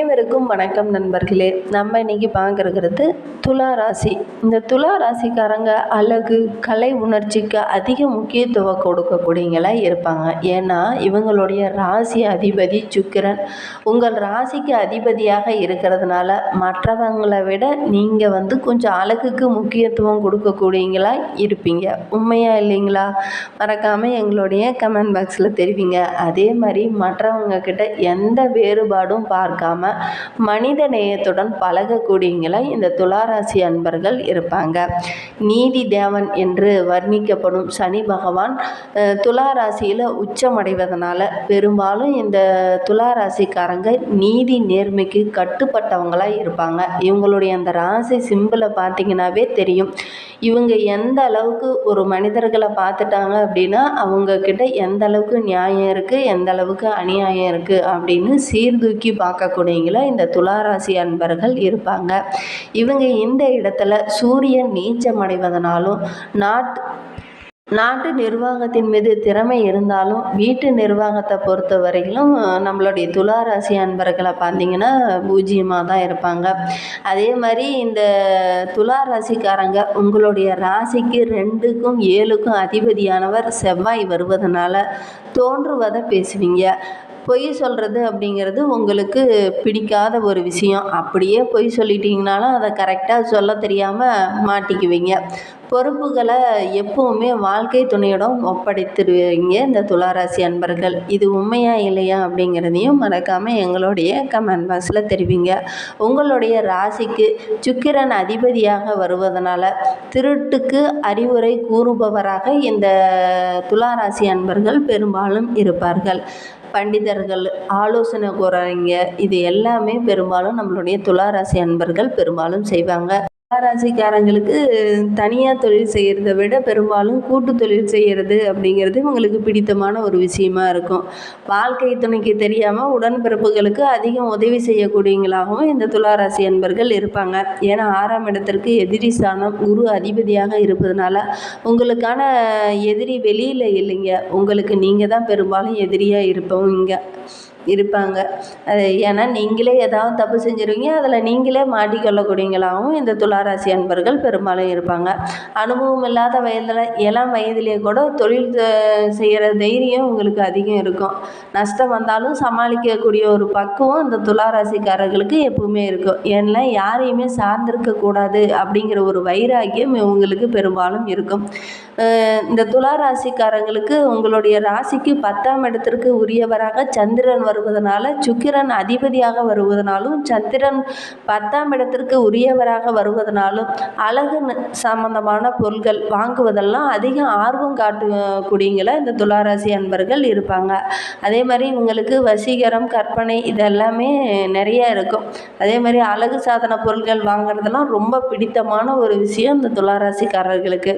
அனைவருக்கும் வணக்கம் நண்பர்களே. நம்ம இன்னைக்கு பார்க்கறது துலா ராசி. இந்த துலா ராசிக்காரங்க அழகு கலை உணர்ச்சிக்கு அதிக முக்கியத்துவம் கொடுக்கக்கூடியங்களா இருப்பாங்க. ஏன்னா இவங்களுடைய ராசி அதிபதி சுக்கிரன். உங்கள் ராசிக்கு அதிபதியாக இருக்கிறதுனால மற்றவங்களை விட நீங்கள் வந்து கொஞ்சம் அழகுக்கு முக்கியத்துவம் கொடுக்கக்கூடியங்களா இருப்பீங்க. உண்மையா இல்லைங்களா? மறக்காமல் எங்களுடைய கமெண்ட் பாக்ஸில் தெரிவிங்க. அதே மாதிரி மற்றவங்க கிட்ட எந்த வேறுபாடும் பார்க்காம மனித நேயத்துடன் பழகக்கூடியவங்களா இந்த துளாராசி அன்பர்கள் இருப்பாங்க. நீதி தேவன் என்று வர்ணிக்கப்படும் சனி பகவான் துளாராசியில் உச்சமடைவதனால பெரும்பாலும் இந்த துலா ராசிக்காரங்க நீதி நேர்மைக்கு கட்டுப்பட்டவங்களாக இருப்பாங்க. இவங்களுடைய அந்த ராசி சிம்பிளை பார்த்தீங்கன்னாவே தெரியும். இவங்க எந்த அளவுக்கு ஒரு மனிதர்களை பார்த்துட்டாங்க அப்படின்னா அவங்கக்கிட்ட எந்த அளவுக்கு நியாயம் இருக்குது எந்த அளவுக்கு அநியாயம் இருக்குது அப்படின்னு சீர்தூக்கி பார்க்கக்கூடிய பூமியில் இந்த துளாராசி அன்பர்கள் இருப்பாங்க. இவங்க இந்த இடத்துல சூரியன் நீச்சமடைவதனாலும் நாட் நாட்டு நிர்வாகத்தின் மீது திறமை இருந்தாலும் வீட்டு நிர்வாகத்தை பொறுத்த வரையிலும் நம்மளுடைய துளாராசி அன்பர்களை பார்த்தீங்கன்னா பூஜ்ஜியமாக தான் இருப்பாங்க. அதே மாதிரி இந்த துலா ராசிக்காரங்க உங்களுடைய ராசிக்கு ரெண்டுக்கும் ஏழுக்கும் அதிபதியானவர் செவ்வாய் வருவதனால தோன்றுவதை பேசுவீங்க. பொய் சொல்கிறது அப்படிங்கிறது உங்களுக்கு பிடிக்காத ஒரு விஷயம். அப்படியே பொய் சொல்லிட்டீங்கனாலும் அதை கரெக்டாக சொல்ல தெரியாமல் மாட்டிக்குவீங்க. பொறுப்புகளை எப்பவுமே வாழ்க்கை துணையிடம் ஒப்படைத்துடுவீங்க இந்த துளாராசி அன்பர்கள். இது உண்மையா இல்லையா அப்படிங்கிறதையும் மறக்காமல் எங்களுடைய கமெண்ட் பாக்ஸில் தெரிவிங்க. உங்களுடைய ராசிக்கு சுக்கிரன் அதிபதியாக வருவதனால திருட்டுக்கு அறிவுரை கூறுபவராக இந்த துளாராசி அன்பர்கள் பெரும்பாலும் இருப்பார்கள். பண்டிதர்கள் ஆலோசனை கூறுறவங்க இது எல்லாமே பெரும்பாலும் நம்மளுடைய துளாராசி அன்பர்கள் பெரும்பாலும் செய்வாங்க. துளாராசிக்காரங்களுக்கு தனியாக தொழில் செய்கிறத விட பெரும்பாலும் கூட்டு தொழில் செய்கிறது அப்படிங்கிறது இவங்களுக்கு பிடித்தமான ஒரு விஷயமா இருக்கும். வாழ்க்கை துணைக்கு தெரியாமல் உடன்பிறப்புகளுக்கு அதிகம் உதவி செய்யக்கூடியவங்களாகவும் இந்த துளாராசி அன்பர்கள் இருப்பாங்க. ஏன்னா ஆறாம் இடத்திற்கு எதிரி ஸ்தானம் குரு அதிபதியாக இருப்பதனால உங்களுக்கான எதிரி வெளியில் இல்லைங்க. உங்களுக்கு நீங்கள் தான் பெரும்பாலும் எதிரியாக இருப்பவங்க. இருப்பாங்க. அது ஏன்னா நீங்களே ஏதாவது தப்பு செஞ்சுருவீங்க அதில் நீங்களே மாட்டிக்கொள்ளக்கூடியவங்களாகவும் இந்த துளாராசி அன்பர்கள் பெரும்பாலும் இருப்பாங்க. அனுபவம் இல்லாத வயதில் இளம் வயதிலே கூட தொழில் செய்கிற தைரியம் உங்களுக்கு அதிகம் இருக்கும். நஷ்டம் வந்தாலும் சமாளிக்கக்கூடிய ஒரு பக்குவம் இந்த துளாராசிக்காரர்களுக்கு எப்பவுமே இருக்கும். ஏன்னா யாரையுமே சார்ந்திருக்கக்கூடாது அப்படிங்கிற ஒரு வைராக்கியம் இவங்களுக்கு பெரும்பாலும் இருக்கும். இந்த துளாராசிக்காரங்களுக்கு உங்களுடைய ராசிக்கு பத்தாம் இடத்திற்கு உரியவராக சந்திரன் வருவதனால சுக்கிரன் அதிபதியாக வருவதனாலும் சந்திரன் பத்தாம் இடத்திற்கு உரியவராக வருவதனாலும் அழகு சம்பந்தமான பொருட்கள் வாங்குவதெல்லாம் அதிக ஆர்வம் காட்டக்கூடியங்கள இந்த துளாராசி அன்பர்கள் இருப்பாங்க. அதே மாதிரி இவங்களுக்கு வசீகரம் கற்பனை இதெல்லாமே நிறைய இருக்கும். அதே மாதிரி அழகு சாதன பொருட்கள் வாங்குறதெல்லாம் ரொம்ப பிடித்தமான ஒரு விஷயம் இந்த துளாராசிக்காரர்களுக்கு.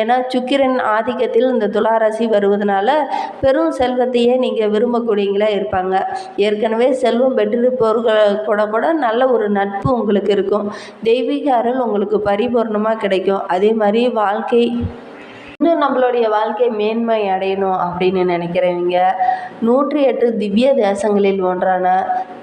ஏன்னா சுக்கிரன் ஆதிக்கத்தில் இந்த துளாராசி வருவதனால பெரும் செல்வத்தையே நீங்கள் விரும்பக்கூடியங்களா இருப்பாங்க. ஏற்கனவே செல்வம் பெற்றிருப்பவர்கள் கூட கூட நல்ல ஒரு நட்பு உங்களுக்கு இருக்கும். தெய்வீக அருள் உங்களுக்கு பரிபூர்ணமாக கிடைக்கும். அதே மாதிரி வாழ்க்கை இன்னும் நம்மளுடைய வாழ்க்கை மேன்மை அடையணும் அப்படின்னு நினைக்கிறவங்க நூற்றி எட்டு திவ்ய தேசங்களில் ஒன்றான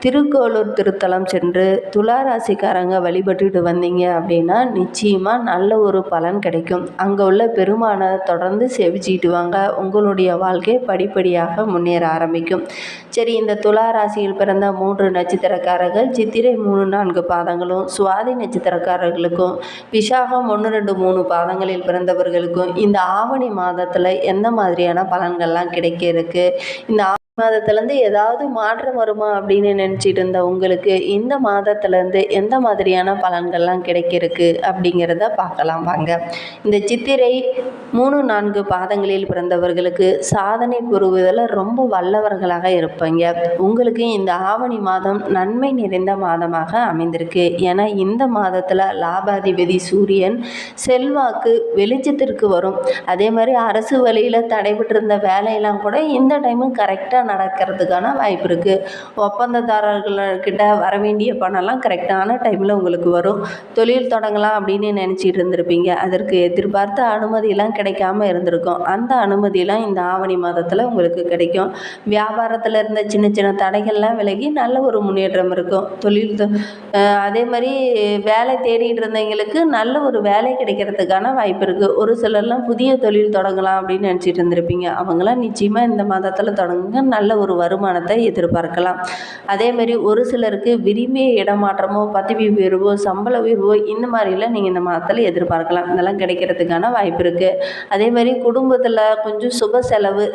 திருக்கோளூர் திருத்தலம் சென்று துளாராசிக்காரங்க வழிபட்டுட்டு வந்தீங்க அப்படின்னா நிச்சயமாக நல்ல ஒரு பலன் கிடைக்கும். அங்கே உள்ள பெருமானை தொடர்ந்து செவிச்சிட்டு வாங்க. உங்களுடைய வாழ்க்கை படிப்படியாக முன்னேற ஆரம்பிக்கும். சரி இந்த துளாராசியில் பிறந்த மூன்று நட்சத்திரக்காரர்கள் சித்திரை மூணு நான்கு பாதங்களும் சுவாதி நட்சத்திரக்காரர்களுக்கும் விசாகம் ஒன்று ரெண்டு மூணு பாதங்களில் பிறந்தவர்களுக்கும் இந்த ஆவணி மாதத்தில் எந்த மாதிரியான பலன்கள்லாம் கிடைக்க இருக்கு இந்த மாதத்துலேருந்து ஏதாவது மாற்றம் வருமா அப்படின்னு நினச்சிட்டு இருந்த உங்களுக்கு இந்த மாதத்துலேருந்து எந்த மாதிரியான பலன்கள்லாம் கிடைக்கிறதுக்கு அப்படிங்கிறத பார்க்கலாம் வாங்க. இந்த சித்திரை மூணு நான்கு பாதங்களில் பிறந்தவர்களுக்கு சாதனை புரிவதில் ரொம்ப வல்லவர்களாக இருப்பீங்க. உங்களுக்கு இந்த ஆவணி மாதம் நன்மை நிறைந்த மாதமாக அமைந்திருக்கு. ஏன்னா இந்த மாதத்தில் லாபாதிபதி சூரியன் செல்வாக்கு வெளிச்சத்திற்கு வரும். அதே மாதிரி அரசு வழியில் தடைபட்டிருந்த வேலையெல்லாம் கூட இந்த டைமும் கரெக்டாக நடக்கிறதுக்கான வாய்ப்பு இருக்குது ஒப்பந்ததாரர்கள்கிட்ட வர வேண்டிய பணம்லாம் கரெக்டான டைமில் உங்களுக்கு வரும். தொழில் தொடங்கலாம் அப்படின்னு நினச்சிட்டு இருந்திருப்பீங்க. அதற்கு எதிர்பார்த்த அனுமதியெல்லாம் கிடைக்காம இருந்திருக்கும். அந்த அனுமதியெல்லாம் இந்த ஆவணி மாதத்தில் உங்களுக்கு கிடைக்கும். வியாபாரத்தில் இருந்த சின்ன சின்ன தடைகள்லாம் விலகி நல்ல ஒரு முன்னேற்றம் இருக்கும். தொழில் தொ- அதே மாதிரி வேலை தேடிட்டு இருந்தவங்களுக்கு நல்ல ஒரு வேலை கிடைக்கிறதுக்கான வாய்ப்பு இருக்குது ஒரு சிலர்லாம் புதிய தொழில் தொடங்கலாம் அப்படின்னு நினச்சிட்டு இருந்திருப்பீங்க. அவங்களாம் நிச்சயமாக இந்த மாதத்தில் தொடங்குங்க. நல்ல ஒரு வருமானத்தை எதிர்பார்க்கலாம். அதே மாதிரி ஒரு சிலருக்கு விரும்பிய இடமாற்றமோ பதவி உயர்வோ சம்பள உயர்வோ இந்த மாதிரிலாம் நீங்கள் இந்த மாதத்தில் எதிர்பார்க்கலாம். இதெல்லாம் கிடைக்கிறதுக்கான வாய்ப்பு இருக்குது அதே மாதிரி குடும்பத்தில் கொஞ்சம் சுப செலவு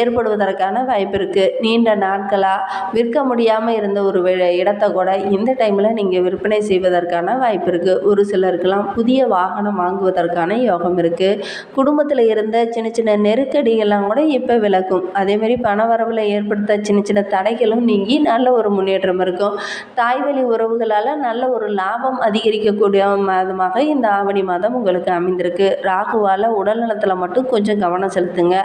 ஏற்படுவதற்கான வாய்ப்பு இருக்குது நீண்ட நாட்களாக விற்க முடியாமல் இருந்த ஒரு இடத்த கூட இந்த டைமில் நீங்கள் விற்பனை செய்வதற்கான வாய்ப்பு இருக்குது ஒரு சிலருக்கெல்லாம் புதிய வாகனம் வாங்குவதற்கான யோகம் இருக்குது குடும்பத்தில் இருந்த சின்ன சின்ன நெருக்கடிகள்லாம் கூட இப்போ விளக்கும் அதே மாதிரி பண வரவில் ஏற்படுத்த சின்ன சின்ன தடைகளும் நீங்கி நல்ல ஒரு முன்னேற்றம் இருக்கும். தாய்வழி உறவுகளால் நல்ல ஒரு லாபம் அதிகரிக்கக்கூடிய மாதமாக இந்த ஆவணி மாதம் உங்களுக்கு அமைந்திருக்கு. ராகுவால் உடல் நலத்தில் மட்டும் கொஞ்சம் கவனம் செலுத்துங்க.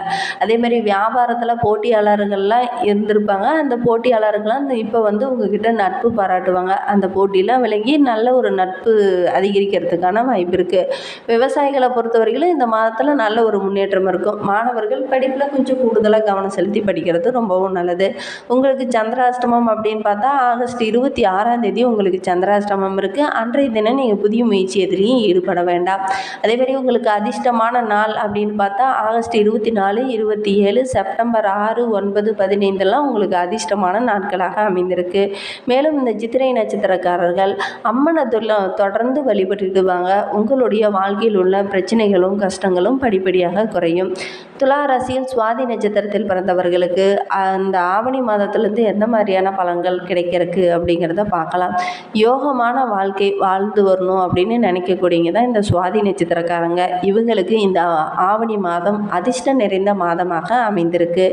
அதே மாதிரி வியாபாரத்தில் போட்டியாளர்கள்லாம் இருந்திருப்பாங்க. அந்த போட்டியாளர்கள்லாம் இப்போ வந்து உங்ககிட்ட நட்பு பாராட்டுவாங்க. அந்த போட்டியெலாம் விலகி நல்ல ஒரு நட்பு அதிகரிக்கிறதுக்கான வாய்ப்பு இருக்குது விவசாயிகளை பொறுத்தவரையிலும் இந்த மாதத்தில் நல்ல ஒரு முன்னேற்றம் இருக்கும். மாணவர்கள் படிப்பில் கொஞ்சம் கூடுதலாக கவனம் செலுத்தி படிக்கிறது ரொம்ப ரொம்பவும் நல்லது. உங்களுக்கு சந்திராஷ்டமம் அப்படின்னு பார்த்தா ஆகஸ்ட் இருபத்தி ஆறாம் தேதி உங்களுக்கு சந்திராஷ்டமம் இருக்குது அன்றைய தினம் நீங்கள் புதிய முயற்சி எதிலையும் ஈடுபட வேண்டாம். அதே மாதிரி உங்களுக்கு அதிர்ஷ்டமான நாள் அப்படின்னு பார்த்தா ஆகஸ்ட் இருபத்தி நாலு இருபத்தி ஏழு செப்டம்பர் ஆறு ஒன்பது பதினைந்தெல்லாம் உங்களுக்கு அதிர்ஷ்டமான நாட்களாக அமைந்திருக்கு. மேலும் இந்த சித்திரை நட்சத்திரக்காரர்கள் அம்மனை தொடர்ந்து வழிபட்டுடுவாங்க. உங்களுடைய வாழ்க்கையில் உள்ள பிரச்சனைகளும் கஷ்டங்களும் படிப்படியாக குறையும். துலா ராசியில் சுவாதி நட்சத்திரத்தில் பிறந்தவர்களுக்கு அந்த ஆவணி மாதத்துலேருந்து எந்த மாதிரியான பலன்கள் கிடைக்கிறதுக்கு அப்படிங்கிறத பார்க்கலாம். யோகமான வாழ்க்கை வாழ்ந்து வரணும் அப்படின்னு நினைக்கக்கூடியங்க தான் இந்த சுவாதி நட்சத்திரக்காரங்க. இவங்களுக்கு இந்த ஆவணி மாதம் அதிர்ஷ்டம் நிறைந்த மாதமாக அமைந்திருக்கு.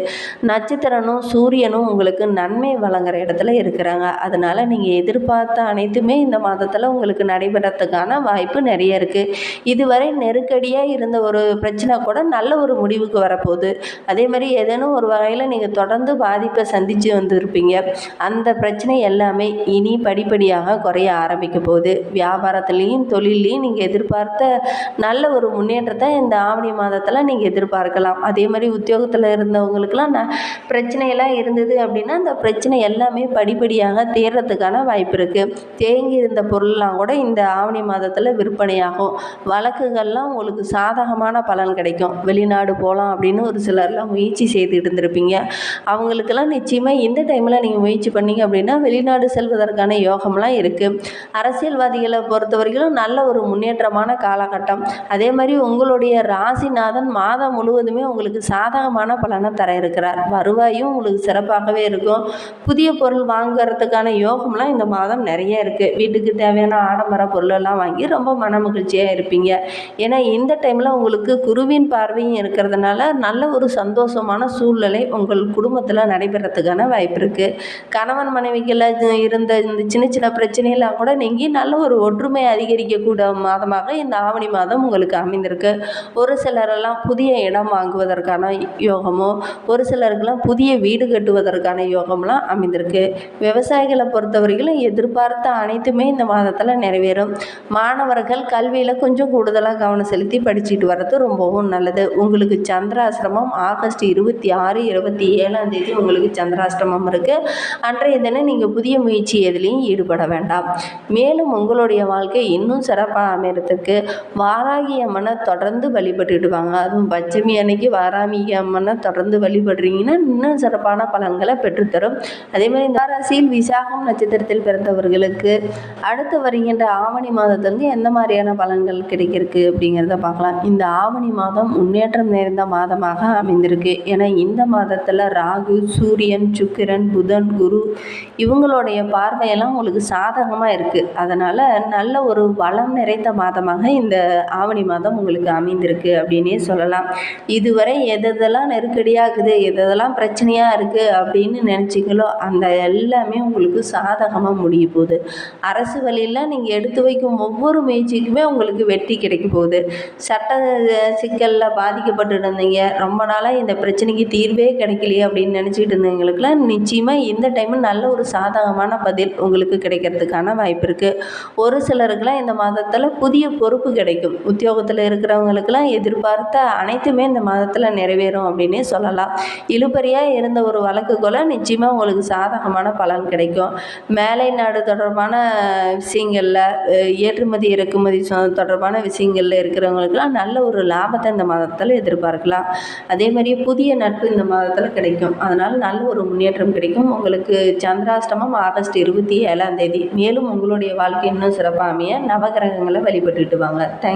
நட்சத்திரனும் சூரியனும் உங்களுக்கு நன்மை வழங்குற இடத்துல இருக்கிறாங்க. அதனால் நீங்கள் எதிர்பார்த்த அனைத்துமே இந்த மாதத்தில் உங்களுக்கு நடைபெறத்துக்கான வாய்ப்பு நிறைய இருக்குது இதுவரை நெருக்கடியாக இருந்த ஒரு பிரச்சனை கூட நல்ல ஒரு முடிவுக்கு வரப்போகுது. அதே மாதிரி ஏதேனும் ஒரு வகையில் நீங்கள் தொடர் தொடர்ந்து பாதிப்பை சந்தித்து வந்திருப்பீங்க. அந்த பிரச்சனை எல்லாமே இனி படிப்படியாக குறைய ஆரம்பிக்க போகுது. வியாபாரத்துலேயும் தொழிலையும் நீங்கள் எதிர்பார்த்த நல்ல ஒரு முன்னேற்றத்தை இந்த ஆவணி மாதத்தில் நீங்கள் எதிர்பார்க்கலாம். அதே மாதிரி உத்தியோகத்தில் இருந்தவங்களுக்கெல்லாம் ந பிரச்சனையெல்லாம் இருந்தது அப்படின்னா அந்த பிரச்சனை எல்லாமே படிப்படியாக தேர்றதுக்கான வாய்ப்பு இருக்குது தேங்கி இருந்த பொருள்லாம் கூட இந்த ஆவணி மாதத்தில் விற்பனையாகும். வழக்குகள்லாம் உங்களுக்கு சாதகமான பலன் கிடைக்கும். வெளிநாடு போகலாம் அப்படின்னு ஒரு சிலர்லாம் முயற்சி செய்துட்டு இருந்திருப்பீங்க. அவங்களுக்கெல்லாம் நிச்சயமாக இந்த டைமில் நீங்கள் முயற்சி பண்ணீங்க அப்படின்னா வெளிநாடு செல்வதற்கான யோகம்லாம் இருக்குது அரசியல்வாதிகளை பொறுத்த வரைக்கும் நல்ல ஒரு முன்னேற்றமான காலகட்டம். அதே மாதிரி உங்களுடைய ராசிநாதன் மாதம் முழுவதுமே உங்களுக்கு சாதகமான பலனை தர இருக்கிறார். வருவாயும் உங்களுக்கு சிறப்பாகவே இருக்கும். புதிய பொருள் வாங்குறதுக்கான யோகம்லாம் இந்த மாதம் நிறைய இருக்குது வீட்டுக்கு தேவையான ஆடம்பர பொருளெல்லாம் வாங்கி ரொம்ப மன மகிழ்ச்சியாக இருப்பீங்க. ஏன்னா இந்த டைமில் உங்களுக்கு குருவின் பார்வையும் இருக்கிறதுனால நல்ல ஒரு சந்தோஷமான சூழ்நிலை உங்கள் குடும்பத்தில் நடைபெறத்துக்கான வாய்ப்பு இருக்குது கணவன் மனைவிகளில் இருந்த இந்த சின்ன சின்ன பிரச்சனையெல்லாம் கூட நீங்கி நல்ல ஒரு ஒற்றுமை அதிகரிக்கக்கூட மாதமாக இந்த ஆவணி மாதம் உங்களுக்கு அமைந்திருக்கு. ஒரு சிலரெல்லாம் புதிய இடம் வாங்குவதற்கான யோகமோ ஒரு சிலருக்கெல்லாம் புதிய வீடு கட்டுவதற்கான யோகம்லாம் அமைந்திருக்கு. விவசாயிகளை பொறுத்தவரையிலும் எதிர்பார்த்த அனைத்துமே இந்த மாதத்தில் நிறைவேறும். மாணவர்கள் கல்வியில் கொஞ்சம் கூடுதலாக கவனம் செலுத்தி படிச்சுட்டு வர்றது ரொம்பவும் நல்லது. உங்களுக்கு சந்திராசிரமம் ஆகஸ்ட் இருபத்தி ஆறு இருபத்தி ஏழாம் தேதி உங்களுக்கு சந்திராஷ்டமம் இருக்குது அன்றைய தினம் நீங்கள் புதிய முயற்சி எதுலேயும் ஈடுபட வேண்டாம். மேலும் உங்களுடைய வாழ்க்கை இன்னும் சிறப்பாக அமையறதுக்கு வாராகி அம்மனை தொடர்ந்து வழிபட்டுட்டு வாங்க அதுவும் பச்சமி அன்னைக்கு வாராமி அம்மனை தொடர்ந்து வழிபடுறீங்கன்னா இன்னும் சிறப்பான பலன்களை பெற்றுத்தரும். அதே மாதிரி இந்த ராசியில் விசாகம் நட்சத்திரத்தில் பிறந்தவர்களுக்கு அடுத்து வருகின்ற ஆவணி மாதத்துலேருந்து எந்த மாதிரியான பலன்கள் கிடைக்கிறதுக்கு அப்படிங்கிறத பார்க்கலாம். இந்த ஆவணி மாதம் முன்னேற்றம் நிறைந்த மாதமாக அமைந்திருக்கு. ஏன்னா இந்த மாதத்தில் ராகு சூரியன் சுக்கிரன் புதன் குரு இவங்களுடைய பார்வையெல்லாம் உங்களுக்கு சாதகமாக இருக்குது அதனால் நல்ல ஒரு வளம் நிறைந்த மாதமாக இந்த ஆவணி மாதம் உங்களுக்கு அமைந்திருக்கு அப்படின்னே சொல்லலாம். இதுவரை எதெல்லாம் நெருக்கடியாகுது எதெல்லாம் பிரச்சனையாக இருக்குது அப்படின்னு நினச்சிங்களோ அந்த எல்லாமே உங்களுக்கு சாதகமாக முடிய போகுது. அரசு வழியில் நீங்கள் எடுத்து வைக்கும் ஒவ்வொரு முயற்சிக்குமே உங்களுக்கு வெற்றி கிடைக்க போகுது. சட்ட சிக்கலில் பாதிக்கப்பட்டு இருந்தீங்க. ரொம்ப நாளாக இந்த பிரச்சனைக்கு தீர்வே கிடைக்கலையே அப்படின்னு நினச்சிக்கிட்டு இருந்தவங்களுக்குலாம் நிச்சயமாக இந்த டைமு நல்ல ஒரு சாதகமான பதில் உங்களுக்கு கிடைக்கிறதுக்கான வாய்ப்பு இருக்குது ஒரு சிலருக்குலாம் இந்த மாதத்தில் புதிய பொறுப்பு கிடைக்கும். உத்தியோகத்தில் இருக்கிறவங்களுக்குலாம் எதிர்பார்த்த அனைத்துமே இந்த மாதத்தில் நிறைவேறும் அப்படின்னே சொல்லலாம். இழுபறியாக இருந்த ஒரு வழக்குக்குள்ள நிச்சயமாக உங்களுக்கு சாதகமான பலன் கிடைக்கும். மேலை நாடு தொடர்பான விஷயங்களில் ஏற்றுமதி இறக்குமதி தொடர்பான விஷயங்களில் இருக்கிறவங்களுக்குலாம் நல்ல ஒரு லாபத்தை இந்த மாதத்தில் எதிர்பார்க்கலாம். அதே மாதிரி புதிய நட்பு இந்த மாதத்தில் கிடைக்கும் அதனால் நல்ல ஒரு முன்னேற்றம் கிடைக்கும். உங்களுக்கு சந்திராஷ்டமம் ஆகஸ்ட் இருபத்தி ஏழாம் தேதி. மேலும் உங்களுடைய வாழ்க்கை இன்னும் சிறப்பாக அமைய நவகிரகங்களை வழிபட்டுட்டு வாங்க. தேங்க்